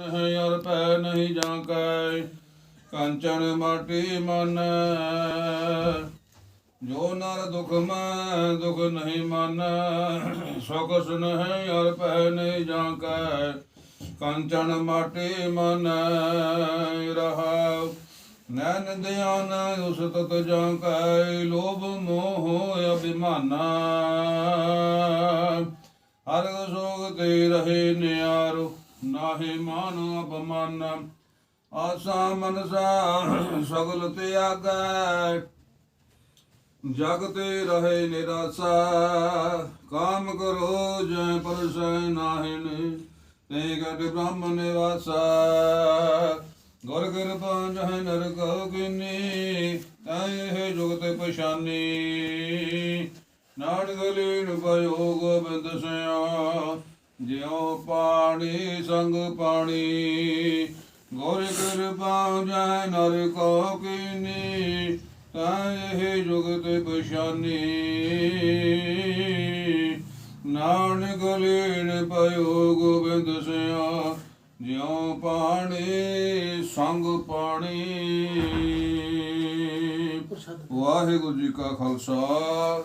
ਨਹੀਂ ਅਰ ਪੈ ਨਹੀਂ ਜਾਂ ਕੈ ਕੰਚਨ ਮਾਟੀ ਮਨ। ਜੋ ਨਰ ਦੁਖ ਮੈਂ, ਦੁਖ ਨਹੀਂ ਮਨ, ਸੁਖ ਸੁਨਹਿ ਅਰ ਪੈ ਨਹੀਂ ਜਾਂ ਕੈ ਕੰਚਨ ਮਾਟੀ ਮਨ ਰਹਾਉ ਨੈਨ ਧਿਆਨ ਉਸ ਤਤ ਜਾਂ ਕੈ ਲੋਭ ਮੋਹ ਅਭਿਮਾਨਾ। ਹਰ ਸੋਗ ਤੇ ਰਹੇ ਨਿਆਰੋ ਨਾਹੀ ਮਾਨ ਅਪਮਾਨ, ਆਸਾ ਮਨਸਾ ਸਗਲ ਤਿਆਗੈ ਜਗ ਤੇ ਰਹੇ ਨਿਰਾਸਾ, ਕਾਮ ਕਰੋ ਜੈ ਪਰਸੈ ਨਾਹਿਨ ਤੇ ਗਟ ਬ੍ਰਹਮ ਨਿਵਾਸਾ। ਗੁਰ ਕਿਰਪਾ ਜਹ ਨਰ ਕਉ ਕਿਨੀ ਤਾਏ ਜੁਗਤ ਪਛਾਨੀ। ਨਾੜ ਗਲੀਨ ਪਇਓ ਗੋਬਿੰਦ ਸਿਆ ਜਿਉ ਪਾਣੀ ਸੰਗ ਪਾਣੀ ਗੁਰ ਕਿਰਪਾ ਜਹ ਨਰ ਕਉ ਕਿਨੀ ਤਾਏ ਜੁਗਤ ਪਛਾਨੀ। ਨਾਨਕ ਲੀਨ ਪਇਓ ਗੋਬਿੰਦ ਸਿਆ ਜਿਉ ਪਾਣੀ ਸੰਗ ਪਾਣੀ। ਵਾਹਿਗੁਰੂ ਜੀ ਕਾ ਖਾਲਸਾ।